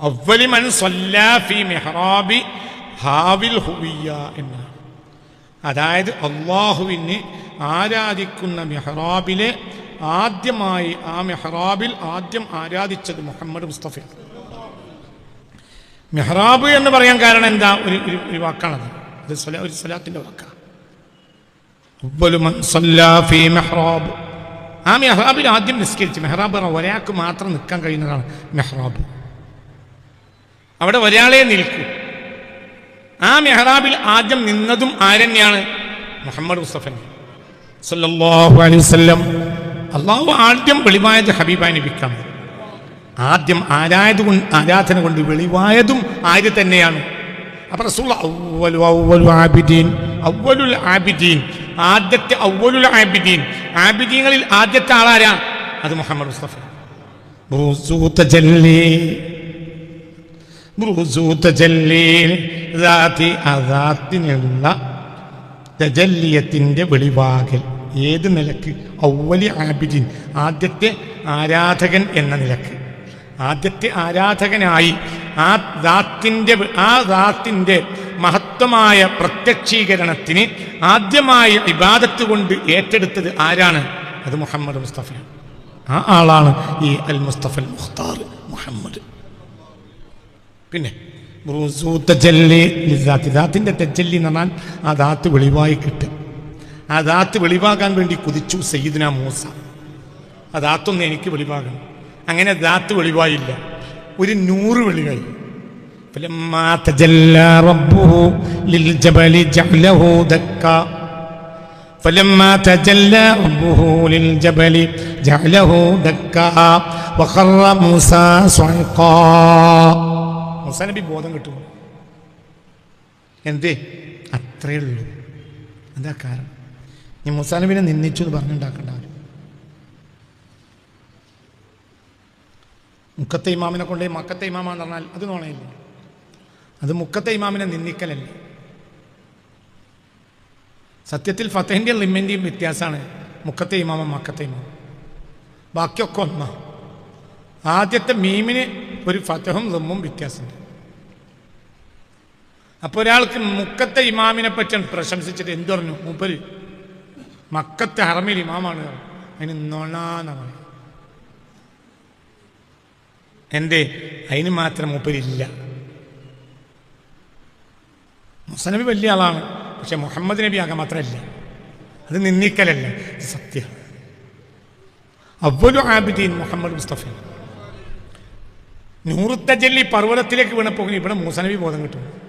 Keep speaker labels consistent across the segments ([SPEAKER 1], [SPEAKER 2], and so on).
[SPEAKER 1] അവലി മൻ സല്ലാ ഫി മെഹ്റാബി ഹാവിൽ എന്നാണ് അതായത് അള്ളാഹുവിന് ആരാധിക്കുന്ന മെഹ്റാബിലെ ആദ്യമായി ആ മെഹ്റാബിൽ ആദ്യം ആരാധിച്ചത് മുഹമ്മദ് മുസ്തഫ. മെഹ്റാബ് എന്ന് പറയാൻ കാരണം എന്താ? ഒരു ഒരു വാക്കാണത്. അത് ഒരു സ്വലാത്തിന്റെ വാക്കാണ് ആ മെഹ്റാബിൽ ആദ്യം നിസ്കരിച്ചു. മെഹ്റാബ് ഒരാൾക്ക് മാത്രം നിൽക്കാൻ കഴിയുന്നതാണ് മെഹ്റാബ്. അവിടെ ഒരാളെ നിൽക്കൂ. ആ മെഹ്റാബിൽ ആദ്യം നിന്നതും ആരെന്നെയാണ്? മുഹമ്മദ് മുസ്തഫൻ അള്ളാഹു ആദ്യം വെളിവായത് ഹബീബായ നബിക്കാണ്. ആദ്യം ആരായത് കൊണ്ട് ആരാധന കൊണ്ട് വെളിവായതും ആര് തന്നെയാണ്? ആബിദീൻ ആബിദീൻ ആദ്യത്തെ ആബിദീൻ. ആബിദീങ്ങളിൽ ആദ്യത്തെ ആളാരാ? അത് മുഹമ്മദ് മുസ്തഫ തജല്ലിയത്തിന്റെ വെളിവാകൽ. ഏത് നിലയ്ക്ക്? ഔവലി ആബിദിൻ ആദ്യത്തെ ആരാധകൻ എന്ന നിലയ്ക്ക്. ആദ്യത്തെ ആരാധകനായി ആ ദാത്തിന്റെ ആ ദാത്തിന്റെ മഹത്വമായ പ്രത്യക്ഷീകരണത്തിന് ആദ്യമായി വിവാദത്ത് കൊണ്ട് ഏറ്റെടുത്തത് ആരാണ്? അത് മുഹമ്മദ് മുസ്തഫ ആ ആളാണ് ഈ അൽ മുസ്തഫൽ മുഖ്താർ മുഹമ്മദ്. പിന്നെ റുസു തജല്ലി ലിസാത്തി ദാത്തിൻ്റെ തജല്ലി എന്ന് പറഞ്ഞാൽ ആ ദാത്ത് വെളിവായി കിട്ടും ആ ദാത്ത് വെളിവാകാൻ വേണ്ടി കുതിച്ചു സയ്യിദിന മൂസ ആ ദാത്തൊന്ന് എനിക്ക് വെളിവാകണം അങ്ങനെ ദാത്ത് വെളിവായില്ല ഒരു നൂറ് വെളിവായി فلما تجلى ربه للجبل جعله دكا فلما تجلى ربه للجبل جعله دكا وخر موسى صعقا മൂസാ നബി ബോധം കിട്ടും എന്തേ? അത്രയേ ഉള്ളൂ. എന്താ കാരണം? നീ മുസാനബിനെ നിന്നിച്ചു എന്ന് പറഞ്ഞുണ്ടാക്കണ്ട ആരും. മുക്കത്തെ ഇമാമിനെ കൊണ്ടേ മക്കത്തെ ഇമാമാന്ന് പറഞ്ഞാൽ അത് നോണയില്ലേ? അത് മുക്കത്തെ ഇമാമിനെ നിന്നിക്കലല്ലേ സത്യത്തിൽ ഫത്തേന്റെയും ലിമ്മിന്റെയും വ്യത്യാസമാണ് മുക്കത്തെ ഇമാമും മക്കത്തെ ഇമാമും. ബാക്കിയൊക്കെ ഒന്നാണ് ആദ്യത്തെ മീമിന് ഒരു ഫത്തഹും ലിമ്മും വ്യത്യാസമുണ്ട്. അപ്പോൾ ഒരാൾക്ക് മുക്കത്തെ ഇമാമിനെ പറ്റി പ്രശംസിച്ചിട്ട് എന്തു പറഞ്ഞു? മൂപ്പര് മക്കത്തെ ഹറമിൽ ഇമാമാണ്. അതിന് നൊണാന്ന പറഞ്ഞു എന്തേ? അതിന് മാത്രം മൂപ്പരില്ല. മുസനബി വലിയ ആളാണ്. പക്ഷെ മുഹമ്മദ് നബി ആകെ മാത്രമല്ല അത് നിന്ദിക്കലല്ല. സത്യം. അവലു ആബിദീൻ മുഹമ്മദ് മുസ്തഫ. നൂറുത്തജല്ലി പർവതത്തിലേക്ക് വീണപ്പോൾ ഇവിടെ മൂസനബി ബോധം കിട്ടും.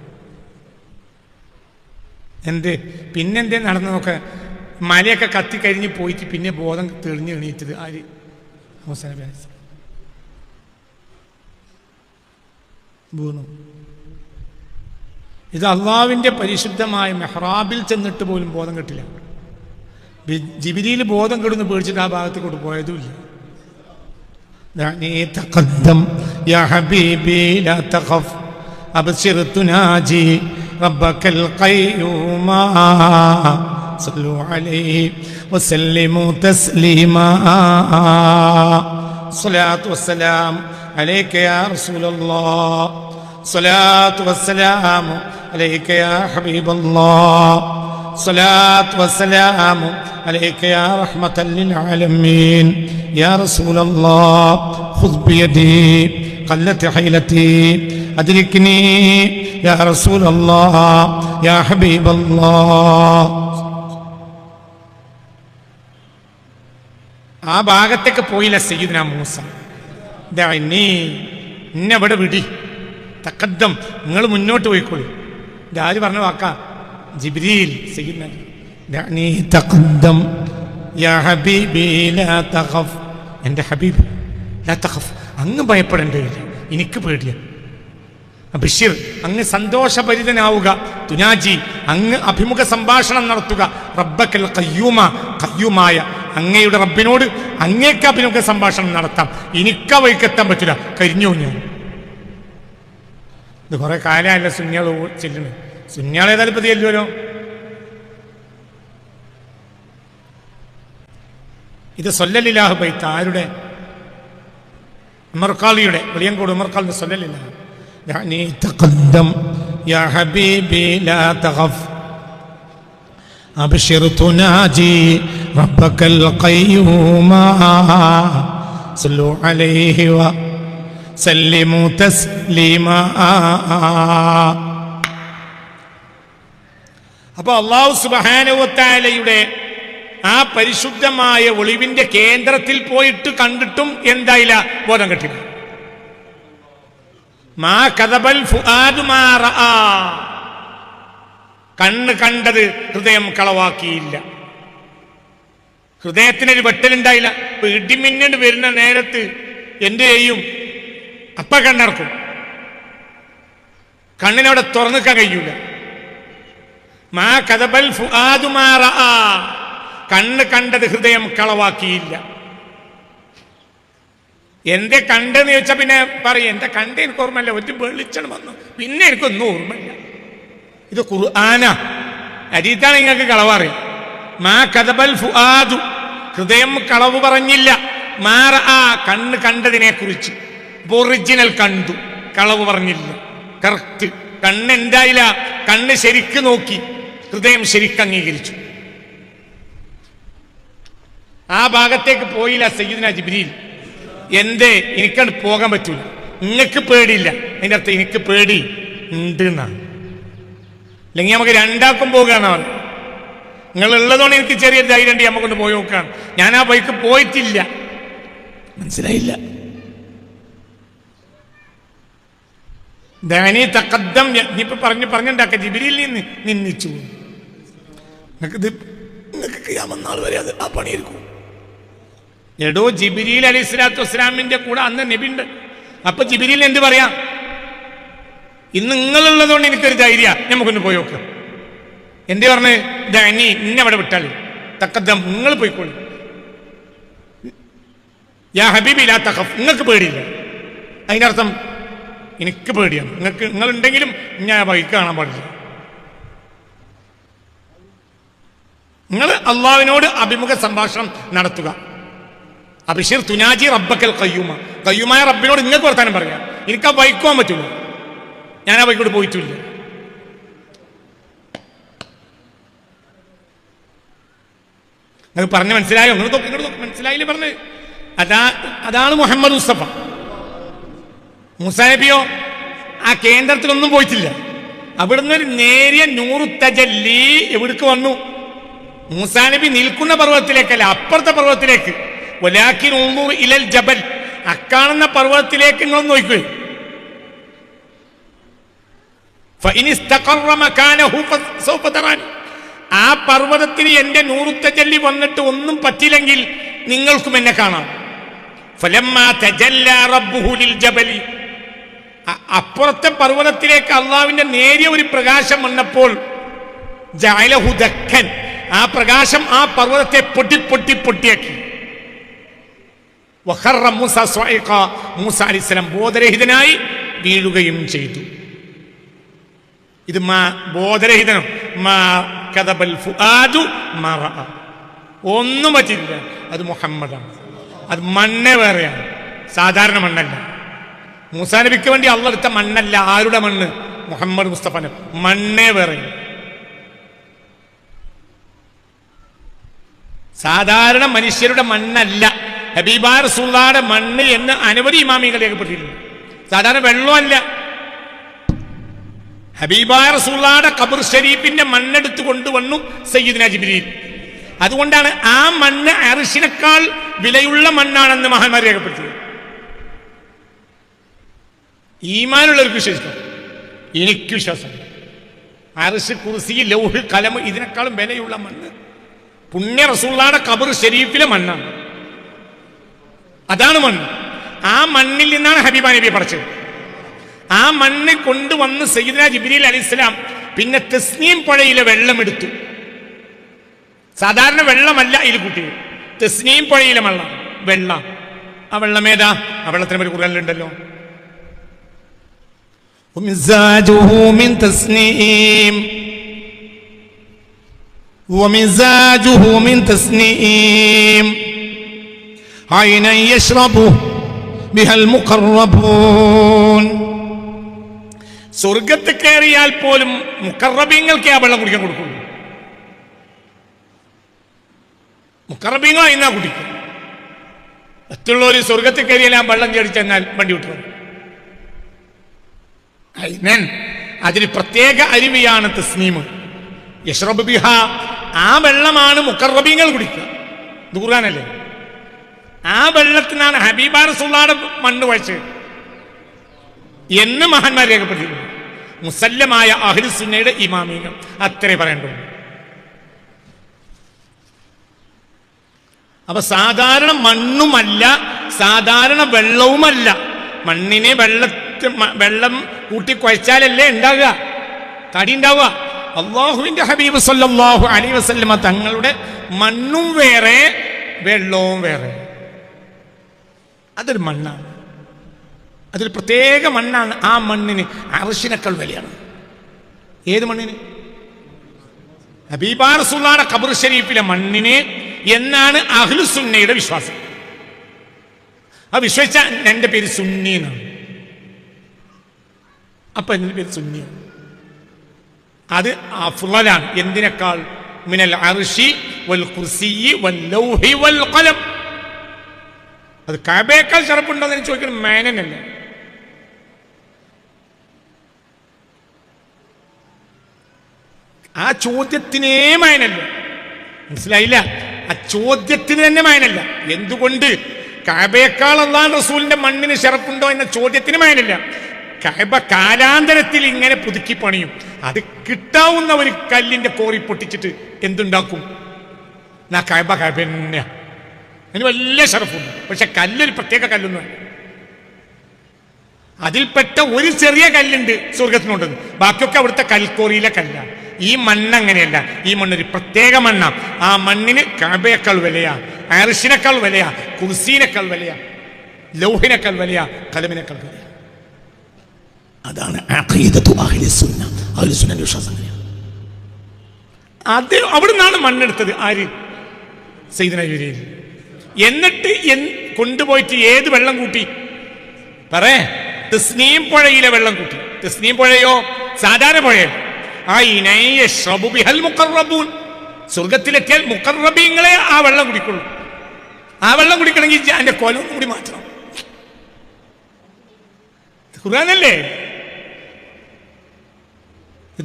[SPEAKER 1] എന്ത്? പിന്നെന്തേ നടന്നു നോക്ക? മലയൊക്കെ കത്തിക്കഴിഞ്ഞ് പോയിട്ട് പിന്നെ ബോധം തെളിഞ്ഞ് എണീറ്റത് ആര്? മൂസ വീണു ഇത് അള്ളാവിന്റെ പരിശുദ്ധമായ മെഹ്റാബിൽ ചെന്നിട്ട് പോലും ബോധം കിട്ടില്ല. ജിബിലിയിൽ ബോധം കെടുന്ന് പേടിച്ചിട്ട് ആ ഭാഗത്ത് കൊണ്ട് പോയതുമില്ല അബ് ربك القيوم. صلوا عليه وسلموا تسليما. صلاة والسلام عليك يا رسول الله. صلاة والسلام عليك يا حبيب الله. صلاة والسلام عليك يا رحمة للعالمين. يا رسول الله خذ بيدي قلت حيلتي أدركني يا رسول الله يا حبيب الله ആ ഭാഗത്തേക്ക് പോയില്ല സയ്യിദ്ന മൂസ. നീ എന്നെ ഇവിടെ വിടി. തക്കദ്ദം നിങ്ങൾ മുന്നോട്ട് പോയിക്കോളൂ. രാജ് പറഞ്ഞ വാക്കാ? ജിബ്രീൽ സയ്യിദ്നം യാ ലാ തഖഫ്. എന്റെ ഹബീബ് ലാ തഖഫ് അങ്ങ് ഭയപ്പെടേണ്ടതില്ല എനിക്ക് പേടിയാണ് ബഷീർ അങ്ങ് സന്തോഷഭരിതനാവുക. തുനാജി അങ്ങ് അഭിമുഖ സംഭാഷണം നടത്തുക. റബ്ബക്കൽ കയ്യൂമ കയ്യൂമായ അങ്ങയുടെ റബ്ബിനോട് അങ്ങേക്ക് അഭിമുഖ സംഭാഷണം നടത്താം. എനിക്ക വഴിക്കെത്താൻ പറ്റില്ല. കരിഞ്ഞു ഞാൻ. ഇത് കുറെ കാലമല്ല സുന്യാൾ ചെല്ലുന്നത്. സുന്യാൾ ഏതായാലും ഇപ്പൊ ഇത് സൊല്ലലില്ലാഹ് ബൈത്ത്. ആരുടെ? ഉമർക്കാളിയുടെ വെളിയങ്കോട് ഉമർക്കാളിന്റെ സൊല്ലലില്ലാഹ് يعني تقدم يا حبيبي لا تخف أبشر تناجي ربك القيوم صلوا عليه وسلموا تسليما അപ്പൊ അള്ളാഹു സുബാനുവത്താലയുടെ ആ പരിശുദ്ധമായ ഒളിവിന്റെ കേന്ദ്രത്തിൽ പോയിട്ട് കണ്ടിട്ടും എന്തായില്ല ബോധം കിട്ടില്ല മാ. കണ്ണ് കണ്ടത് ഹൃദയം കളവാക്കിയില്ല. ഹൃദയത്തിനൊരു വെട്ടലുണ്ടായില്ല. ഇടിമിന്നണ്ട് വരുന്ന നേരത്ത് എന്റെയും അപ്പ കണ്ണർക്കും. കണ്ണിനവിടെ തുറന്നിക്കാൻ കഴിയൂല. മാ കഥബൽ. കണ്ണ് കണ്ടത് ഹൃദയം കളവാക്കിയില്ല. എന്റെ കണ്ടെന്ന് ചോദിച്ചാൽ പിന്നെ പറയും എന്റെ കണ്ട എനിക്ക് ഓർമ്മയില്ല ഒറ്റ വെളിച്ചണം വന്നു. പിന്നെ എനിക്കൊന്നും ഓർമ്മയില്ല. ഇത് ഖുർആന. അരീത്താണ് നിങ്ങൾക്ക് കളവാറി മാ കഥബൽ ഫുആദു. ഹൃദയം കളവ് പറഞ്ഞില്ല. മാറ ആ കണ്ണ് കണ്ടതിനെ കുറിച്ച് ഒറിജിനൽ കണ്ടു. കളവ് പറഞ്ഞില്ല. കറക്റ്റ്. കണ്ണ് എന്തായില്ല. കണ്ണ് ശരിക്ക് നോക്കി. ഹൃദയം ശരിക്ക് അംഗീകരിച്ചു. ആ ഭാഗത്തേക്ക് പോയില്ല സയ്യിദ്ന ജിബ്രീൽ. എന്തേ? എനിക്കത് പോകാൻ പറ്റൂല. നിങ്ങൾക്ക് പേടിയില്ല. അതിന്റെ അർത്ഥം എനിക്ക് പേടി ഉണ്ട് എന്നാണ് അല്ലെങ്കിൽ നമുക്ക് രണ്ടാക്കും പോകുകയാണ് അവർ നിങ്ങൾ ഉള്ളതുകൊണ്ട് എനിക്ക് ചെറിയ ധൈര്യം നമുക്കൊന്ന് പോയി നോക്കാം. ഞാൻ ആ ബൈക്ക് പോയിട്ടില്ല. മനസ്സിലായില്ല. ധനി തക്കദ്ദം ഇപ്പൊ പറഞ്ഞു പറഞ്ഞുണ്ടാക്ക. ജിബിരിയിൽ നിന്ന് നിന്നിച്ചു. നിങ്ങൾക്കിത് നിങ്ങൾക്ക് ക്യാമന്നാൾ വരെ അത് ആ പണിയെടുക്കും. എടോ ജിബിരിയിൽ അലി സ്വലാത്തു വസ്സലാമിന്റെ കൂടെ അന്ന് നബിണ്ട് അപ്പൊ ജിബിരിയിൽ എന്ത് പറയാം? ഇന്ന് നിങ്ങളുള്ളതുകൊണ്ട് എനിക്കൊരു ധൈര്യ. നമുക്കൊന്ന് പോയി നോക്കാം. എന്തേ പറഞ്ഞ്? ധനി ഇന്നെ അവിടെ വിട്ടാൽ തക്കദ്ദം നിങ്ങൾ പോയിക്കോളൂ. യാ ഹബീബി ലാ തഖഫ്. നിങ്ങൾക്ക് പേടിയില്ല. അതിനർത്ഥം എനിക്ക് പേടിയാണ്. നിങ്ങൾക്ക് നിങ്ങളുണ്ടെങ്കിലും ഞാൻ ബൈക്ക് കാണാൻ പാടില്ല. നിങ്ങൾ അള്ളാവിനോട് അഭിമുഖ സംഭാഷണം നടത്തുക. അഭിഷീർ തുനാജി റബ്ബക്കൽ കയ്യൂമ കയ്യുമായ റബ്ബിനോട് നിങ്ങൾക്ക് വർത്താനം പറയാം. എനിക്ക് ആ ബൈക്ക് പോകാൻ പറ്റുള്ളൂ ഞാൻ ആ ബൈക്കോട് പോയിട്ടില്ല. അത് പറഞ്ഞ് മനസ്സിലായോ? നിങ്ങൾ നോക്കി ഇങ്ങോട്ട് മനസ്സിലായില്ലേ പറഞ്ഞ്? അതാ അതാണ് മുഹമ്മദ് മുസ്തഫ. മുസാഹിബിയോ ആ കേന്ദ്രത്തിലൊന്നും പോയിട്ടില്ല. അവിടുന്ന് ഒരു നേരിയ നൂറ് തജല്ലി എവിടേക്ക് വന്നു? മൂസാനബി നിൽക്കുന്ന പർവതത്തിലേക്കല്ല അപ്പുറത്തെ പർവതത്തിലേക്ക്. ഒലാക്കിൻ ഉന്നൂർ ഇലൽ ജബൽ. അക്കാണുന്ന പർവതത്തിലേക്ക് നിങ്ങൾ നോക്കൂ. ആ പർവതത്തിന് എന്റെ നൂറുത്തജല്ലി വന്നിട്ട് ഒന്നും പറ്റില്ലെങ്കിൽ നിങ്ങൾക്കും എന്നെ കാണാം. അപ്പുറത്തെ പർവതത്തിലേക്ക് അള്ളാവിന്റെ നേരിയ ഒരു പ്രകാശം വന്നപ്പോൾ ആ പ്രകാശം ആ പർവതത്തെ പൊട്ടി പൊട്ടി പൊട്ടിയാക്കി. മൂസ. മൂസ ബോധരഹിതനായി വീഴുകയും ചെയ്തു. ഇത് മാ ബോധരഹിതനം. മാ ഫുആദു. ഒന്നും പറ്റില്ല അത് മുഹമ്മദാണ്. അത് മണ്ണ് വേറെയാണ്. സാധാരണ മണ്ണല്ല. മൂസാ നബിക്ക് വേണ്ടി അള്ള എടുത്ത മണ്ണല്ല. ആരുടെ മണ്ണ്? മുഹമ്മദ് മുസ്തഫന് മണ്ണേ വേറെയാണ്. സാധാരണ മനുഷ്യരുടെ മണ്ണല്ല. ഹബീബാ റസൂള്ളാടെ മണ്ണ് എന്ന് അനവധി ഇമാമികൾ രേഖപ്പെട്ടിട്ടുണ്ട് സാധാരണ വെള്ളമല്ല. ഹബീബാ റസൂള്ളാടെ ഖബർ ഷരീഫിന്റെ മണ്ണെടുത്ത് കൊണ്ടുവന്നു സയ്യിദ്ന ജിബ്രീൽ. അതുകൊണ്ടാണ് ആ മണ്ണ് അറിഷിനേക്കാൾ വിലയുള്ള മണ്ണാണെന്ന് മഹാന്മാർ രേഖപ്പെടുത്തിയത്. ഈമാനുള്ളവർക്ക് വിശ്വസിക്കാം എനിക്ക് വിശ്വാസം. അരിശ് കുറിസി ലൗഹ് കലം ഇതിനേക്കാളും വിലയുള്ള മണ്ണ്. പുണ്യ റസൂള്ളാടെ ഖബർ ഷരീഫിലെ മണ്ണാണ്. അതാണ് മണ്ണ്. ആ മണ്ണിൽ നിന്നാണ് ഹബീബ നബി പറിച്ചത്. ആ മണ്ണ് കൊണ്ടുവന്ന് സയ്യിദ്ന ജിബിരിൽ അലിസ്ലാം പിന്നെ തെസ്നീം പുഴയിലെ വെള്ളമെടുത്തു. സാധാരണ വെള്ളമല്ല ഇതിൽ കൂട്ടിയത്. തെസ്നീം പുഴയിലെ വെള്ളം വെള്ളം. ആ വെള്ളമേതാ? ആ വെള്ളത്തിന് ഒരു കുറലുണ്ടല്ലോ തസ്നീം. عينا يشرب بها المقربون സ്വർഗത്ത് കയറിയാൽ പോലും മുക്കറബീങ്ങൾക്ക് ആ വെള്ളം കുടിക്കാൻ കൊടുക്കുള്ളൂ മുക്കറബീങ്ങൾ ഇന്നാ കുടിക്കും മറ്റുള്ളവർ സ്വർഗത്തിൽ കയറിയാൽ ആ വെള്ളം ചേടിച്ചെന്നാൽ വണ്ടി വിട്ടു അയിനൻ അതിന് പ്രത്യേക അരുവിയാണ് തസ്നീം യഷ്റബ് ബിഹ ആ വെള്ളമാണ് മുക്കറബീങ്ങൾ കുടിക്കുക ഇത് ഖുർആനല്ലേ ആ വെള്ളത്തിനാണ് ഹബീബ റസൂള്ളാടെ മണ്ണ് വഴിച്ചത്. എന്ന് മഹാന്മാർ രേഖപ്പെടുത്തിയിരുന്നു മുസല്ലമായ അഹ്ലുസുന്നയുടെ ഇമാമികൾ അത്രേ പറയേണ്ടുള്ളൂ അപ്പൊ സാധാരണ മണ്ണുമല്ല സാധാരണ വെള്ളവുമല്ല. മണ്ണിനെ വെള്ളത്തിൽ വെള്ളം കൂട്ടി കുഴച്ചാലല്ലേ ഉണ്ടാകുക തടി ഉണ്ടാവുക. അള്ളാഹുവിന്റെ ഹബീബ് സല്ലാഹു അലൈഹി വസല്ലമ തങ്ങളുടെ മണ്ണും വേറെ വെള്ളവും വേറെ. അതൊരു മണ്ണാണ്. അതൊരു പ്രത്യേക മണ്ണാണ്. ആ മണ്ണിന് അറിശിനേക്കാൾ വിലയാണ്. ഏത് മണ്ണിന്? ഹബീബാ റസൂലുള്ളാഹിയുടെ ഖബർ ഷരീഫിലെ മണ്ണിന് എന്നാണ് അഹ്ലു അഹ്ലുസുന്നയുടെ വിശ്വാസം. ആ വിശ്വസിച്ച എന്റെ പേര് സുന്നി എന്നാണ്. അപ്പൊ എന്റെ പേര് സുന്നിയാണ് അത് അഫ്ളലാണ് എന്തിനേക്കാൾ? മിനൽ അർഷി വൽ കുർസി വൽ ലൗഹി വൽ ഖലം. അത് കബേക്കാൾ ചെറുപ്പുണ്ടോ എന്ന് ചോദിക്കണം മേനനല്ല ആ ചോദ്യത്തിനേ മയനല്ല മനസ്സിലായില്ല? ആ ചോദ്യത്തിന് തന്നെ മയനല്ല എന്തുകൊണ്ട്? കാബയേക്കാൾ അള്ളാൻ റസൂലിന്റെ മണ്ണിന് ചെറുപ്പുണ്ടോ എന്ന ചോദ്യത്തിന് മയനല്ല കഅബ കാലാന്തരത്തിൽ ഇങ്ങനെ പുതുക്കി പണിയും. അത് കിട്ടാവുന്ന ഒരു കല്ലിന്റെ കോറി പൊട്ടിച്ചിട്ട് എന്തുണ്ടാക്കും? എന്നാ കഅബ തന്നെയാ. അതിന് വലിയ ഷറഫുണ്ട് പക്ഷെ കല്ലൊരു പ്രത്യേക കല്ലൊന്നും. അതിൽപ്പെട്ട ഒരു ചെറിയ കല്ലുണ്ട് സ്വർഗത്തിനുണ്ടെന്ന്. ബാക്കിയൊക്കെ അവിടുത്തെ കൽക്കോറിയിലെ കല്ലാണ് ഈ മണ്ണ് അങ്ങനെയല്ല. ഈ മണ്ണൊരു പ്രത്യേക മണ്ണാണ് ആ മണ്ണിന് കാബയേക്കാൾ വിലയാ അരിശിനേക്കാൾ വിലയാ കുർസീനേക്കാൾ വിലയാ ലൗഹിനേക്കാൾ വിലയാ കലമിനേക്കാൾ വിലയാ. അതാണ് വിശ്വാസം അത് അവിടുന്നാണ് മണ്ണെടുത്തത്. ആര്? സൈദന യുരിയിൽ എന്നിട്ട് കൊണ്ടുപോയിട്ട് ഏത് വെള്ളം കൂട്ടി? പറേ തിസ്നീം പുഴയിലെ വെള്ളം കൂട്ടി. തിസ്നീം പുഴയോ? സാധാരണ പുഴയോ? ആ ഇനയെ ഷബുബിഹൽ മുക്കറബൂൻ സ്വർഗത്തിലെത്തിയാൽ മുക്കറബിങ്ങളെ ആ വെള്ളം കുടിക്കുള്ളൂ. ആ വെള്ളം കുടിക്കണമെങ്കിൽ അതിന്റെ കൊലം കൂടി മാറ്റണം. ഖുർആാനല്ലേ?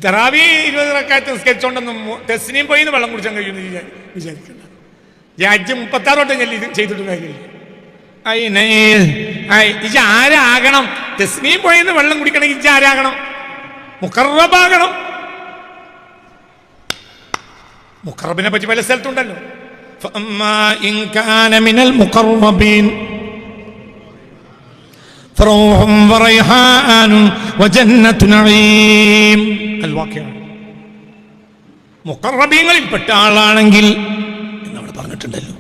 [SPEAKER 1] തറാവി ഇരുപത് റക്കാറ്റ് നിസ്കരിച്ചോണ്ടൊന്നും ടെസ്റ്റിനെയും പോയി വെള്ളം കുടിച്ചാൽ കഴിയുമെന്ന് വിചാ- വിചാരിക്കണ്ട. രാജ്യം മുപ്പത്താറ് വട്ടം ചെല്ലി ഇത് ചെയ്തിട്ട് കാര്യമില്ല. ആരാകണം? തെസ്മീ പോയെന്ന് വെള്ളം കുടിക്കണമെങ്കിൽ ആരാകണം? മുക്കറബാകണം മുക്കറബിനെ പറ്റി പല സ്ഥലത്തുണ്ടല്ലോ. മുക്കറബീങ്ങളിൽപ്പെട്ട ആളാണെങ്കിൽ പറഞ്ഞിട്ടുണ്ടല്ലോ.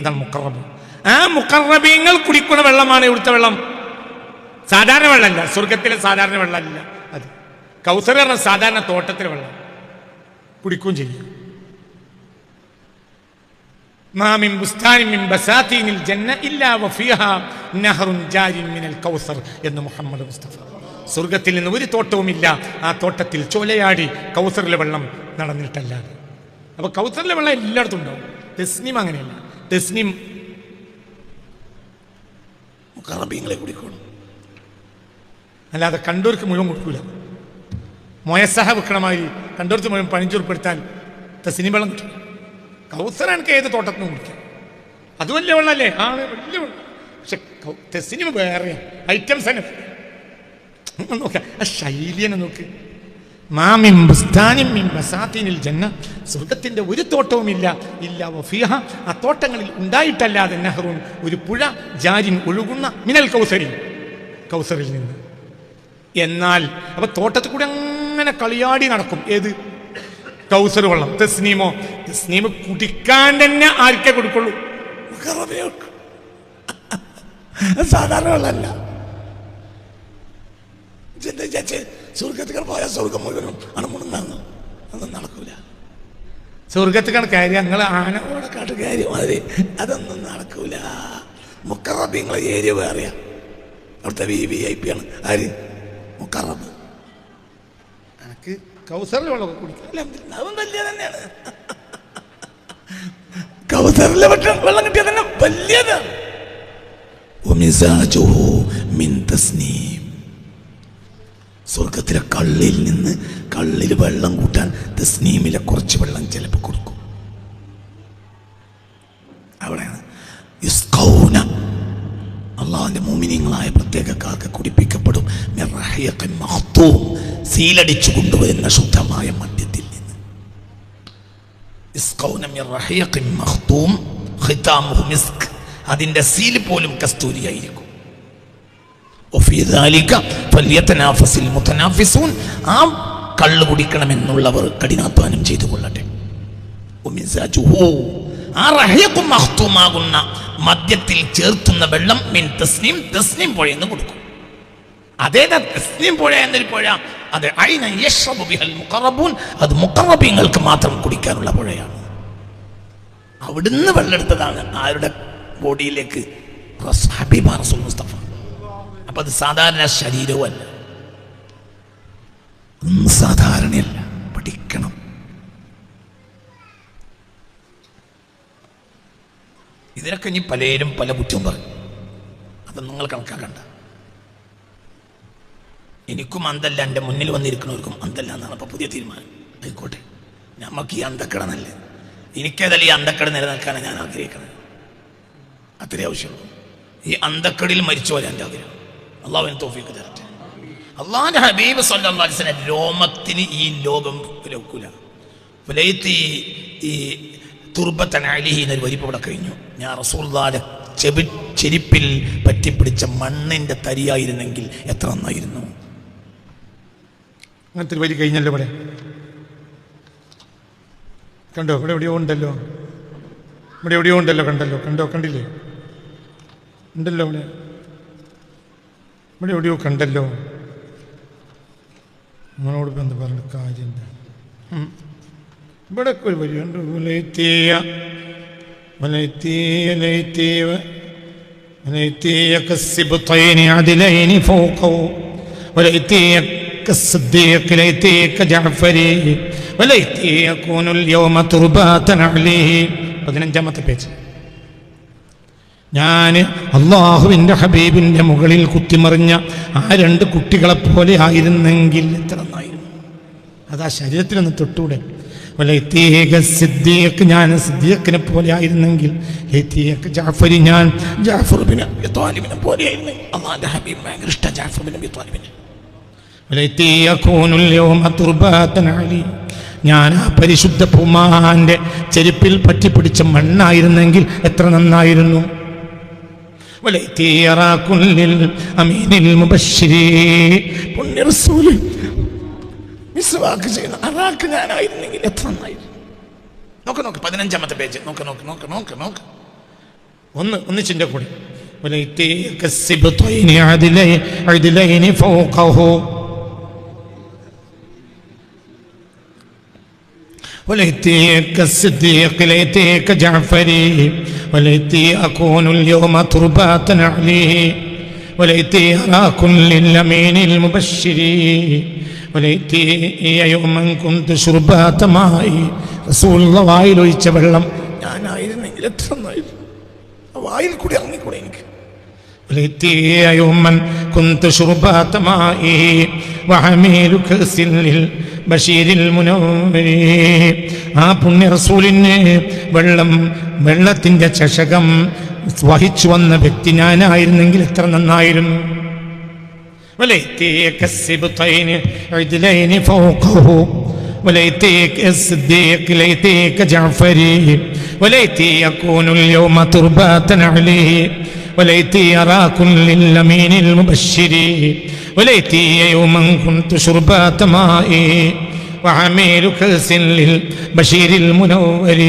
[SPEAKER 1] അതാണ് മുക്കറബ് ആ മുക്കറബീങ്ങൾ കുടിക്കുന്ന വെള്ളമാണ് ഇവിടുത്തെ വെള്ളം. സാധാരണ വെള്ളമല്ല സ്വർഗത്തിലെ സാധാരണ വെള്ളമല്ല അത്. കൗസർ പറഞ്ഞ സാധാരണ തോട്ടത്തിലെ വെള്ളം കുടിക്കുകയും ചെയ്യും. എന്ന് മുഹമ്മദ് മുസ്തഫ. സ്വർഗത്തിൽ നിന്ന് ഒരു തോട്ടവുമില്ല. ആ തോട്ടത്തിൽ ചോലയാടി കൗസറിലെ വെള്ളം നടന്നിട്ടല്ലാതെ അപ്പൊ കൗസറിലെ വെള്ളം എല്ലായിടത്തും ഉണ്ടാവും. തെസ്നിം അങ്ങനെയല്ല. തെസ്നിം മുഖറബീങ്ങളെ കുടിക്കണം അല്ലാതെ കണ്ടൂർക്ക് മുഴുവൻ കൊടുക്കൂല. മൊയസഹ വിൽക്കണമായി കണ്ടൂർക്ക് മുഴുവൻ പണിച്ചുറപ്പെടുത്താൻ തെസ്നിം വെള്ളം കിട്ടും. എനിക്ക് ഏത് തോട്ടത്തിൽ നിന്ന് കുടിക്കാം അത് വലിയ വെള്ളമല്ലേ ആണ് വലിയ വെള്ളം. പക്ഷെ തെസിനിമ വേറെ. ഐറ്റംസ് തന്നെ. നോക്ക. ആ ശൈലിയനെ നോക്ക്. മാമിം ബുസ്താനിം മിം ബസാത്തിനിൽ ജന്ന. സ്വർഗത്തിന്റെ ഒരു തോട്ടവുമില്ല ഇല്ല വഫീഹ. ആ തോട്ടങ്ങളിൽ ഉണ്ടായിട്ടല്ലാതെ നെഹ്റൂൻ ഒരു പുഴ ജാരിൻ ഒഴുകുന്ന മിനൽ കൗസരി കൗസറിൽ നിന്ന്. എന്നാൽ അപ്പൊ തോട്ടത്തിൽ കൂടെ അങ്ങനെ കളിയാടി നടക്കും. ഏത്? കൗസർ വെള്ളം തസ്നീമോ? തസ്നീമ് കുടിക്കാൻ തന്നെ ആർക്കേ കൊടുക്കുള്ളൂ. സാധാരണ വെള്ളമല്ല ഇതെന്താ വിചാരിച്ച് സ്വർഗത്തിൽ പോയാൽ സ്വർഗം മുഴുവനും അതൊന്നും നടക്കൂല. സ്വർഗത്തിക്കാണ് കാര്യം ഞങ്ങൾ ആനോടെ കാട്ട് കാര്യം മതി അതൊന്നും നടക്കൂല. മുക്കറബ് നിങ്ങളെ ഏരിയ വേറെയാ. അവിടുത്തെ വി വി ഐ പി ആണ്. ആര്? മുക്കറബ് കൗസറിൽ വെള്ളമൊക്കെ കുടിക്കും. വലിയ തന്നെയാണ്. കൗസറിലെ വെള്ളം വെള്ളം കിട്ടിയത് തന്നെ വലിയതാണ് സ്വർഗത്തിലെ കള്ളിൽ നിന്ന് കള്ളിൽ വെള്ളം കൂട്ടാൻ തസ്നീമിലെ കുറച്ച് വെള്ളം ചിലപ്പോൾ കൊടുക്കും. അവിടെയാണ്. അള്ളാഹിന്റെ മോമിനിങ്ങളായ പ്രത്യേകക്കാർക്ക് കുടിപ്പിക്കപ്പെടും. സീലടിച്ചു കൊണ്ടുവരുന്ന ശുദ്ധമായ മദ്യത്തിൽ നിന്ന്. അതിന്റെ സീൽ പോലും കസ്തൂരിയായിരിക്കും. ആ കള്ള് കുടിക്കണമെന്നുള്ളവർ കഠിനാധ്വാനം ചെയ്തു കൊള്ളട്ടെ. ആ റഹ്യക്കും മഹ്തൂമാകുന്ന മദ്യത്തിൽ ചേർത്തുന്ന വെള്ളം മീൻ തസ്നീം തസ്നീം പുഴയെന്ന് കൊടുക്കും. അതേതാ തസ്നീം പുഴ എന്നൊരു പുഴ? അത് അത് മുക്കറബിങ്ങൾക്ക് മാത്രം കുടിക്കാനുള്ള പുഴയാണ്. അവിടുന്ന് വെള്ളെടുത്തതാണ് ആരുടെ ബോഡിയിലേക്ക്. അപ്പൊ അത് സാധാരണ ശരീരവും അല്ല. ഒന്നും സാധാരണയല്ല. പഠിക്കണം. ഇതിനൊക്കെ ഇനി പലരും പല കുറ്റവും പറയും. അത് നിങ്ങൾ കണക്കാക്കണ്ട. എനിക്കും അന്തല്ല എന്റെ മുന്നിൽ വന്നിരിക്കുന്നവർക്കും അന്തല്ല എന്നാണ് അപ്പോൾ പുതിയ തീരുമാനം. ആയിക്കോട്ടെ. നമുക്ക് ഈ അന്തക്കട എനിക്കേതല്ല ഈ അന്തക്കട നിലനിൽക്കാനാണ് ഞാൻ ആഗ്രഹിക്കുന്നത് അത്രേ ആവശ്യമുള്ളൂ. ഈ അന്തക്കടിൽ മരിച്ചു പോലെ എന്റെ ആഗ്രഹം. അള്ളാഹുവിന് തോഫിക്ക് തരട്ടെ. അള്ളാഹ് ഹബീബ് സല്ലാസ്നെ രോമത്തിന് ഈ ലോകം വിലക്കൂല വിലയത്ത് ഈ അലിഹി എന്നൊരു വരിപ്പ് ഇവിടെ കഴിഞ്ഞു. ഞാൻ റസൂൽദാന്റെ ചെവി ചെരിപ്പിൽ പറ്റിപ്പിടിച്ച മണ്ണിന്റെ തരിയായിരുന്നെങ്കിൽ എത്ര നന്നായിരുന്നു. അങ്ങനത്തെ വരി കഴിഞ്ഞല്ലോ ഇവിടെ. കണ്ടോ? ഇവിടെ എവിടെയോ ഉണ്ടല്ലോ. ഇവിടെ എവിടെയോ ഉണ്ടല്ലോ കണ്ടല്ലോ. കണ്ടോ? കണ്ടില്ലേ? ഉണ്ടല്ലോ ഇവിടെ. ഇവിടെ എവിടെയോ കണ്ടല്ലോ. നമ്മളോട് എന്ത് പറഞ്ഞ കാര്യം ഇവിടെ ഒരു വരിയുണ്ട് ലൈത്തീയ ലൈത്തീയ ലൈത്തീയ ലൈത്തീയ കസിബുത്തൈനി അതിലൈനി ഫോക്കോ. ലൈത്തീയ وليتي كالصديق ليتي كجعفري وليتي يكون اليوم تربات عليه പതിനഞ്ചാമത്തെ പേജ് ഞാൻ അള്ളാഹുവിൻ്റെ ഹബീബിൻ്റെ മുകളിൽ കുത്തിമറിഞ്ഞ ആ രണ്ട് കുട്ടികളെ പോലെ ആയിരുന്നെങ്കിൽ എത്ര നന്നായിരുന്നു അത് ആ ശരീരത്തിലൊന്ന് തൊട്ടൂടെ വലൈത്തീക സിദ്ദീഖ് ഞാൻ സിദ്ദീഖിനെ പോലെ ആയിരുന്നെങ്കിൽ ലൈത്തീഖ് ജാഫരി ഞാൻ ജാഫർ ബിൻ അബി ത്വാലിബിനെ പോലെ ആയിരുന്നെങ്കിൽ അള്ളാഹിൻ്റെ ഹബീബ് ഭയങ്കര ഇഷ്ടം ജാഫർ ബിൻ അബി ത്വാലിബിനെ ഞാൻ ആ പരിശുദ്ധ പൂമാന്റെ ചെരുപ്പിൽ പറ്റിപ്പിടിച്ച മണ്ണായിരുന്നെങ്കിൽ എത്ര നന്നായിരുന്നു വലൈത്തീ യറാകുൻ ലിൽ അമീനിൽ മുബശ്ശിരീ പുണ്യ റസൂല് മിസ്വാക്ക് ചെയ്യുന്ന അറാക്ക് ഞാനായിരുന്നെങ്കിൽ എത്ര നന്നായിരുന്നു നോക്ക് നോക്ക് പതിനഞ്ചാമത്തെ പേജ് നോക്ക് നോക്ക് നോക്ക് നോക്ക് നോക്ക് ഒന്ന് ഒന്നിച്ചിൻ്റെ കൂടെ وليتيك السبطين عدلين عدلين فوقه وليتيك الصديق ليتيك جعفري وليتي أكون اليوم تربات عليه وليتي أرى كل الأمين المبشر وليتي يوما كنت شربات ماء رسول الله വായിൽ ഒഴിച്ച വെള്ളം ഞാനായിരുന്നെങ്കിൽ എത്ര നന്നായിരുന്നു ആ വായിൽ കൂടി ഇറങ്ങിക്കൂടെ എനിക്ക് وليتي يوما كنت شربات مائه وحميل كأس للبشير المنور ആ പുണ്യ റസൂലിന് വെള്ളം വെള്ളത്തിന്റെ ചഷകം വഹിച്ചു വന്ന വ്യക്തി ഞാനായിരുന്നെങ്കിൽ എത്ര നന്നായിരുന്നു وليتيك السبطين عدلين فوقه وليتيك الصديق ليتيك جعفري وليتي يكون اليوم تربات عليه وليتي أرى كل الأمين المبشر وليتي يوما كنت شربات مائي وعميل كأس للبشير المنور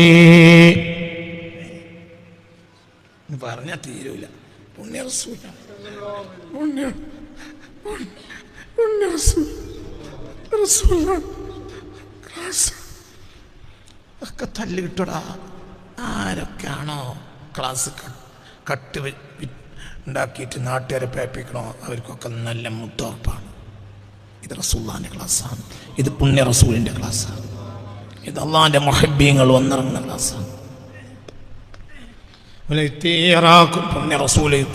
[SPEAKER 1] പറഞ്ഞാൽ തീരൂല പുണ്യ റസൂല പുണ്യ പുണ്യ റസൂൽ റസൂല ക്ലാസ് ഒക്കെ തല്ല് കിട്ടടാ ആരൊക്കെയാണോ ക്ലാസ് ക- കട്ട് വെ- വി- ഉണ്ടാക്കിയിട്ട് നാട്ടുകാരെ പേപ്പിക്കണോ? അവർക്കൊക്കെ നല്ല മുത്തോർപ്പാണ്. ഇത് റസൂള്ളാന്റെ ക്ലാസ്സാണ്. ഇത് പുണ്യ റസൂലിന്റെ ക്ലാസ്സാണ്. ഇത് അള്ളാന്റെ മഹബ്യങ്ങൾ വന്നിറങ്ങുന്ന ക്ലാസ്സാണ്. തീറാക്കും പുണ്യ റസൂൽ.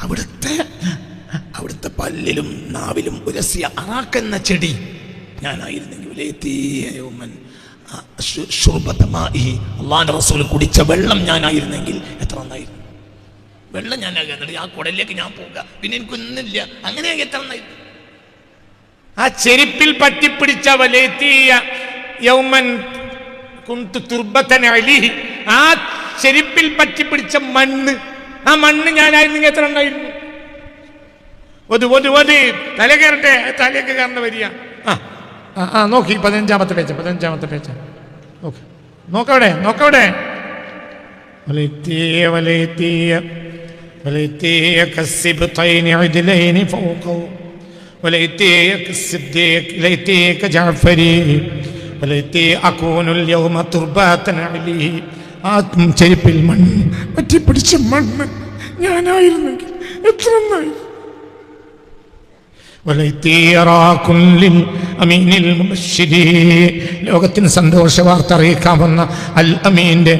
[SPEAKER 1] അവിടുത്തെ അവിടുത്തെ പല്ലിലും നാവിലും ഉരസിയ അറാക്കെന്ന ചെടി ഞാനായിരുന്നെങ്കിൽ അള്ളാന്റെ റസൂൽ കുടിച്ച വെള്ളം ഞാനായിരുന്നെങ്കിൽ എത്ര നന്നായിരുന്നു. വെള്ളം ഞാൻ എന്നിട്ട് ആ കുടലിലേക്ക് ഞാൻ പോവുക. പിന്നെ എനിക്കൊന്നുമില്ല. അങ്ങനെ എത്ര ആ ചെരുപ്പിൽ പറ്റിപ്പിടിച്ച വലേത്തിയ യൗമൻ കുന്തു തുർബത്തൻ അലിഹി. ആ ചെരുപ്പിൽ പറ്റിപ്പിടിച്ച മണ്ണ്. ആ മണ്ണ് ഞാനായിരുന്നു. എത്ര ഉണ്ടായിരുന്നു ഒതു ഒതു ഒതു തല കയറട്ടെ. തലയൊക്കെ കയറുന്ന വരിക ആ ആ, നോക്കി. പതിനഞ്ചാമത്തെ പേച്ച പതിനഞ്ചാമത്തെ പേച്ച ഓക്കെ നോക്കവിടെ നോക്കവിടെ. വലയത്തിയ വലയത്തീയ വലയത്തീയ കസ്സിബ്തൈനി അദ്ലൈനി ഫൗഖഹു وليتيك الصديق ليتيك جعفري وليتي أكون اليوم تربة عليه ആ ചെരുപ്പിൽ മണ്ണ് പറ്റിപ്പിടിച്ച മണ്ണ് ഞാനായിരുന്നെങ്കിൽ എത്ര നന്നായി وليتي أرى كل الأمين المبشري ലോകത്തിന് സന്തോഷ വാർത്ത അറിയിക്കാമെന്ന അൽ അമീന്റെ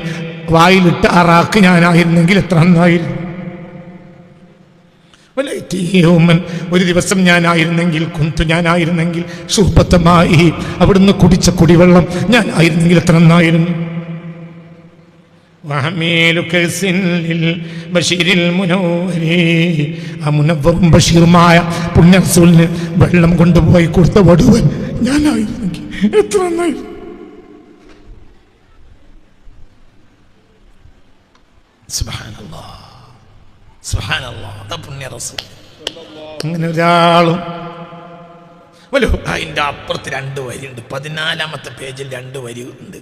[SPEAKER 1] വായിലിട്ട് അറാക്ക് ഞാനായിരുന്നെങ്കിൽ എത്ര നന്നായിരുന്നു വലൈത്തിയൗമൻ ഒരു ദിവസം ഞാനായിരുന്നെങ്കിൽ കുന്തു ഞാനായിരുന്നെങ്കിൽ സുഹൃത്തമായി അവിടുന്ന് കുടിച്ച കുടിവെള്ളം ഞാനായിരുന്നെങ്കിൽ എത്ര നന്നായിരുന്നു. ബഷീറുമായ പുണ്യസൂലിന് വെള്ളം കൊണ്ടുപോയി കൊടുത്ത വടുവൻ ഞാനായിരുന്നെങ്കിൽ എത്ര നന്നായിരുന്നു. സുബാൻ അങ്ങനെ ഒരാളും അതിന്റെ അപ്പുറത്ത് രണ്ട് വരിയുണ്ട്. പതിനാലാമത്തെ പേജിൽ രണ്ട് വരി ഉണ്ട്.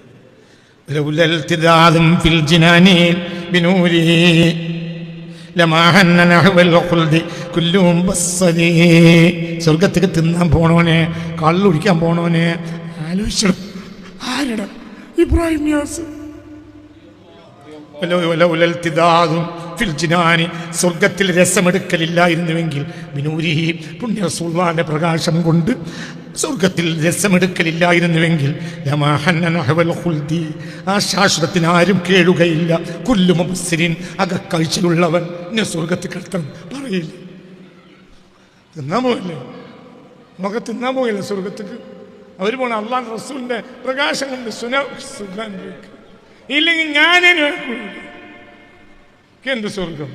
[SPEAKER 1] സ്വർഗത്തേക്ക് തിന്നാൻ പോണോനെ കള്ളുടിക്കാൻ പോണോനെ ആലോചിച്ചു ആരുടെ? ഇബ്രാഹിം യാസ് സ്വർഗത്തിൽ രസമെടുക്കലില്ലായിരുന്നുവെങ്കിൽ ബിനൂരിഹി പുണ്യ സുൽവാന്റെ പ്രകാശം കൊണ്ട് സ്വർഗത്തിൽ രസമെടുക്കലില്ലായിരുന്നുവെങ്കിൽ. ആ ശാശ്വതത്തിന് ആരും കേഴുകയില്ല കുല്ലു മുബസ്സിരിൻ അകക്കാഴ്ചയുള്ളവൻ എന്നെ സ്വർഗത്തിൽ കിടത്തണം. പറയില്ല. തിന്നാൻ നമുക്ക് തിന്നാൻ പോകില്ല അവർ പോണ അള്ളാൻ റസൂലിന്റെ പ്രകാശം കൊണ്ട് സുന സുഖാൻ അനുഭവിക്കും. ഇല്ലെങ്കിൽ ഞാൻ എന്ത് സ്വർഗം?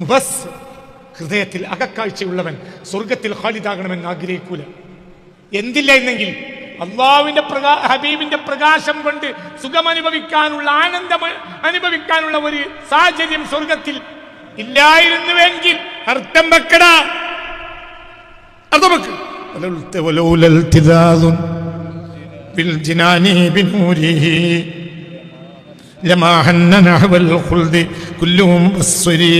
[SPEAKER 1] ബസ് ഹൃദയത്തിൽ അകക്കാഴ്ചയുള്ളവൻ സ്വർഗത്തിൽ ഹാലിതാകണമെന്ന് ആഗ്രഹിക്കൂല. എന്തില്ല എന്നെങ്കിൽ അള്ളാവിന്റെ പ്രകാ ഹബീബിന്റെ പ്രകാശം കൊണ്ട് സുഖം അനുഭവിക്കാനുള്ള ആനന്ദം അനുഭവിക്കാനുള്ള ഒരു സാഹചര്യം സ്വർഗത്തിൽ ഇല്ലായിരുന്നുവെങ്കിൽ അർത്ഥം വെക്കടാ. അർത്ഥം വെക്ക്. بالجنان بنوره لما حن نحو الخلد كلهم بصري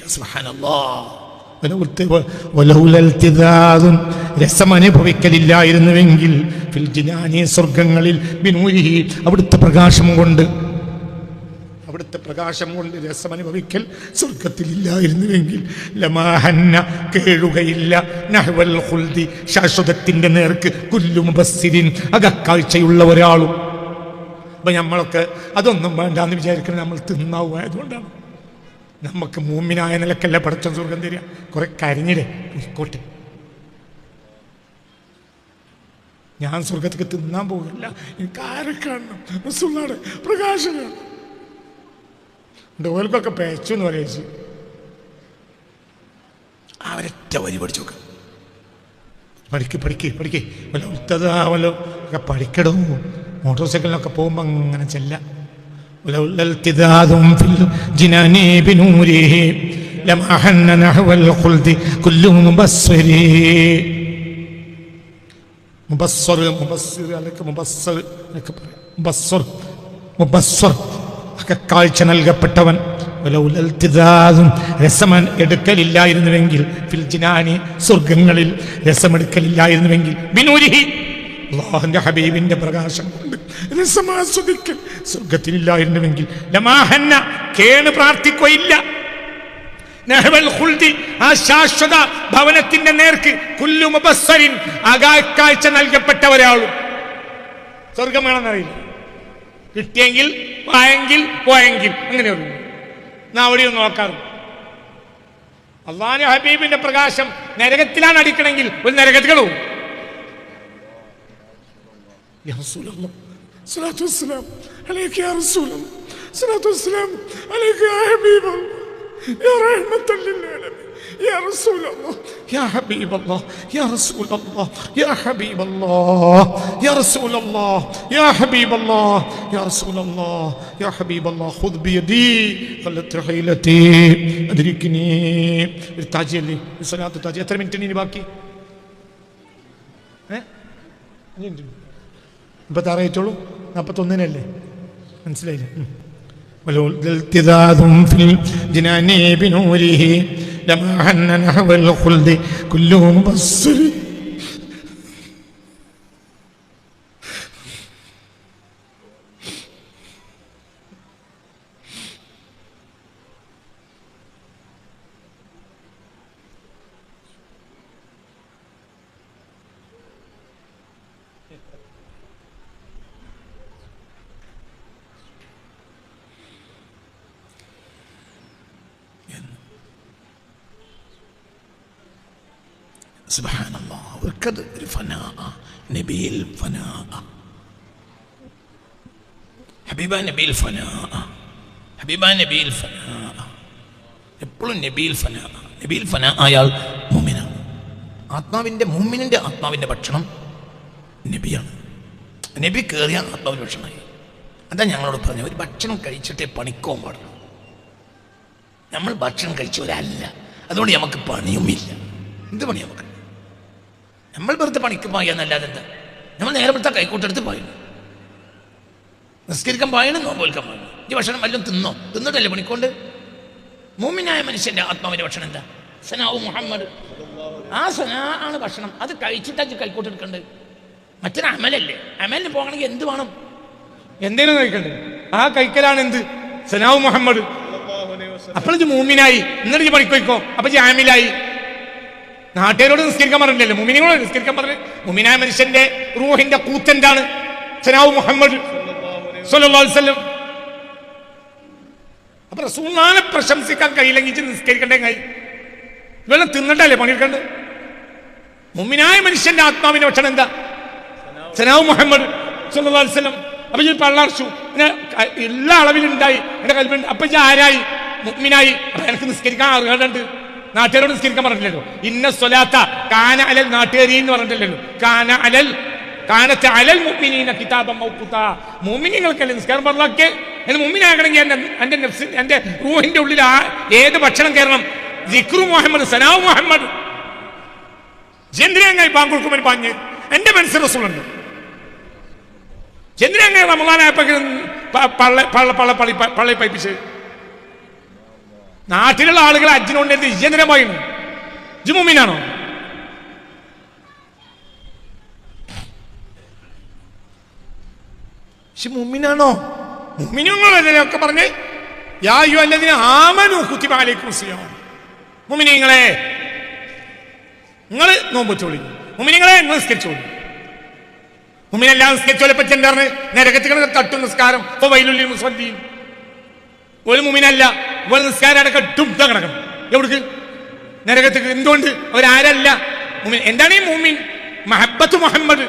[SPEAKER 1] يا سبحان الله ولو- ولولا التذاذ രസം അനുഭവിക്കലില്ലായിരുന്നുവെങ്കിൽ ഫിൽ ജിനാനി സ്വർഗങ്ങളിൽ ബിനൂരിഹി അവിടുത്തെ പ്രകാശം കൊണ്ട് അവിടുത്തെ പ്രകാശം കൊണ്ട് രസം അനുഭവിക്കൽ സ്വർഗത്തിലില്ലായിരുന്നുവെങ്കിൽ ലമാഹന്ന കേഴുകയില്ല. നഹ്വൽ ഹുൽദി ശാശ്വതത്തിന്റെ നേർക്ക് കുല്ലും ബസ്സിരിൻ അകക്കാഴ്ചയുള്ള ഒരാളും. അപ്പൊ നമ്മളൊക്കെ അതൊന്നും വേണ്ട എന്ന് വിചാരിക്കുന്നത് നമ്മൾ തിന്നാവുമായതുകൊണ്ടാണ് നമുക്ക് മൂമ്മിനായ നിലക്കല്ല പടച്ച സ്വർഗം തരിക. കുറെ കരിഞ്ഞിടെ പോയിക്കോട്ടെ. ഞാൻ സ്വർഗത്തേക്ക് തിന്നാൻ പോകില്ല. എനിക്ക് ആരെ കാണണം? പ്രകാശം കാണണം. ഡോൽക്കൊക്കെ പേച്ചു എന്ന് പറയിച്ചു അവരൊറ്റ വരി പഠിച്ചു നോക്ക് പഠിക്ക് പഠിക്ക് പഠിക്ക് വല്ല ഉത്തതാവല്ലോ ഒക്കെ പഠിക്കടോ മോട്ടോർ സൈക്കിളിലൊക്കെ പോകുമ്പോൾ അങ്ങനെ ചെല്ല ولولا التذاذ في الجنان بنوره لما حن نحو الخلد كل مبصر മുബസ്സർ മുബസ്സിർ അല്ലെങ്കിൽ മുബസ്സർ എന്നൊക്കെ പറയാം മുബസ്സർ മുബസ്സർ ഒക്കെ കാഴ്ച നൽകപ്പെട്ടവൻ. രസമൻ എടുക്കലില്ലായിരുന്നുവെങ്കിൽ ഫിൽജിനാനി സ്വർഗങ്ങളിൽ രസമെടുക്കലില്ലായിരുന്നുവെങ്കിൽ. ബിനൂരിഹി അള്ളാഹുന്റെ ഹബീബിന്റെ പ്രകാശം കൊണ്ട് രസമാസ്വദിക്കൽ സ്വർഗത്തിലില്ലായിരുന്നുവെങ്കിൽ ലമാഹന്ന കേണ് പ്രാർത്ഥിക്കുകയില്ല. ആ ശാശ്വത ഭവനത്തിന്റെ നേർക്ക് കുല്ലു മുബസ്സരിൻ അകാഴ്ച നൽകപ്പെട്ട ഒരാളും. സ്വർഗം വേണമെന്നറിയില്ല കിട്ടിയെങ്കിൽ വായെങ്കിൽ പോയെങ്കിൽ അങ്ങനെയുള്ളൂ നാ അവിടെയും നോക്കാറ് അള്ളാഹു ഹബീബിന്റെ പ്രകാശം നരകത്തിലാണ് അടിക്കണമെങ്കിൽ ഒരു നരകത്തികളോ يا يا رسول الله صلاة والسلام عليك يا حبيب الله يا رحمة للعالمين يا رسول الله يا حبيب الله يا رسول الله يا حبيب الله يا رسول الله يا حبيب الله يا رسول الله يا حبيب الله خذ بيدي قلت حيلتي أدركني التاجي لي صلاة التاجي أتر من تنين باقي ها മുപ്പത്താറ് ആയിട്ടുള്ളൂ നാൽപ്പത്തൊന്നിനല്ലേ മനസ്സിലായില്ലേ ഉം. ولولا التذاذ في الجنان بنوره لما حن نحو الخلد كله مبصر. സുബാനല്ലാ അവർക്കത് ഒരു ഹബീബ ഹബീബ എപ്പോഴും അയാൾ മുമിനാണ് ആത്മാവിന്റെ മുമ്മിനിന്റെ ആത്മാവിന്റെ ഭക്ഷണം നബിയാണ്. നബി കയറിയ ആത്മാവിന്റെ ഭക്ഷണമായി. അതാ ഞങ്ങളോട് പറഞ്ഞു ഒരു ഭക്ഷണം കഴിച്ചിട്ടേ പണിക്കോ പാടുന്നു നമ്മൾ ഭക്ഷണം കഴിച്ചവരല്ല. അതുകൊണ്ട് നമുക്ക് പണിയുമില്ല. എന്ത് പണിയാ നമുക്ക് നമ്മൾ വെറുതെ പണിക്ക് പോയി എന്നല്ലാതെ എന്താ? നമ്മൾ നേരെ വെറുതെ കൈക്കൂട്ടെടുത്ത് പോയിരുന്നു നിസ്കരിക്കാൻ പോയണം നോമ്പോൽക്കാൻ പോയണം ഈ ഭക്ഷണം വല്ലതും തിന്നോ? തിന്നിട്ടല്ലേ പണിക്കൊണ്ട്? മൂമിനായ മനുഷ്യന്റെ ആത്മാവിന്റെ ഭക്ഷണം എന്താ? സനാവു മുഹമ്മദ്. ആ സനാ ആണ് ഭക്ഷണം. അത് കഴിച്ചിട്ടാ കൈക്കൂട്ടെടുക്കണ്ട്. മറ്റൊരു അമലല്ലേ? അമലിന് പോകണമെങ്കിൽ എന്ത് വേണം? എന്തേലും കഴിക്കണ്ടേ? ആ കൈക്കലാണ് എന്ത്? സനാവു മുഹമ്മദ്. അപ്പോഴും മൂമിനായി. എന്നിട്ട് പണിക്കോയിക്കോ അപ്പൊ ജാമിലായി നാട്ടുകാരോട് നിസ്കരിക്കാൻ പറഞ്ഞില്ലല്ലോ മുമിനികളോട് നിസ്കരിക്കാൻ പറഞ്ഞു മുമിനായ മനുഷ്യന്റെ റൂഹിന്റെ കൂത്തെന്താണ് സനാവു മുഹമ്മദ് അപ്പൊ റസൂലിനെ പ്രശംസിക്കാൻ കഴിയില്ലെങ്കിൽ നിസ്കരിക്കണ്ടേ കൈ ഇവെല്ലാം തിന്നിട്ടല്ലേ പണിയെടുക്കണ്ട്? മുമ്മിനായ മനുഷ്യന്റെ ആത്മാവിന്റെ ഭക്ഷണം എന്താ? സനാവു മുഹമ്മദ് അപ്പൊ ഈ പള്ളർച്ചു എല്ലാ അളവിലുണ്ടായി. എന്റെ കൽപ്പുണ്ട് അപ്പൊ ആരായി? മുഗ്മിനായി എനിക്ക് നിസ്കരിക്കാൻ അർഹതയുണ്ട് നാട്ടുകാരോട് നിസ്കരിക്കാൻ പറഞ്ഞില്ലല്ലോ ഇന്ന സ്വലാത്ത കാന അലൽ നാട്ടുകാരി എന്ന് പറഞ്ഞിട്ടില്ലല്ലോ. കാന അലൽ കാനത്തെ അലൽ മുഗ്മിനീന കിതാബം മൗക്കുത്ത നിസ്കാരം പറഞ്ഞൊക്കെ എന്നെ മുമ്മിനാകണമെങ്കിൽ എന്റെ എന്റെ നെഫ്സ് എന്റെ റൂഹിന്റെ ഉള്ളിൽ ആ ഏത് ഭക്ഷണം കയറണം? ജിക്രു മുഹമ്മദ് സനാവ് മുഹമ്മദ്. ചന്ദ്രങ്ങായി ബാങ്കുൾക്കുമ്പോൾ പാഞ്ഞ്. എന്റെ മനസ്സിൽ റസൂളുണ്ട് ചന്ദ്രങ്ങായി റമദാനായപ്പോ പള്ള പള്ള പള്ള പള്ളി പള്ളി പൈപ്പിച്ച് നാട്ടിലുള്ള ആളുകൾ അജ്ജിനോണ്ട് എന്ത് ഇജ്ജന്തിരമായി ജുമുമിനാണോ പക്ഷെ മുമ്മിനാണോ? പറഞ്ഞേ. യാ യായു അല്ലതിന് ആമനു കുത്തിബാലേക്കും സിയോ മുമ്മിനിങ്ങളെ നിങ്ങൾ നോമ്പൊച്ചോളി മുമ്മിനിങ്ങളെ നിങ്ങൾ നിസ്കരിച്ചോളി മുമിനെല്ലാം നിസ്കരിച്ചോലെ പറ്റി എന്താണ് നരകത്തുകൾ തട്ടും നിസ്കാരം. ഇപ്പൊ വൈലുള്ളി മുസ്വദ്ദീൻ ഒരു മുമിനല്ല. ഇവിടെ നിസ്കാരം അടക്കം ഇതാ കിടക്കണം എവിടേക്ക് നരകത്തേക്ക് എന്തുകൊണ്ട്? അവരാരല്ല. എന്താണ് ഈ മുമിൻ? മഹബത്ത് മുഹമ്മദ്.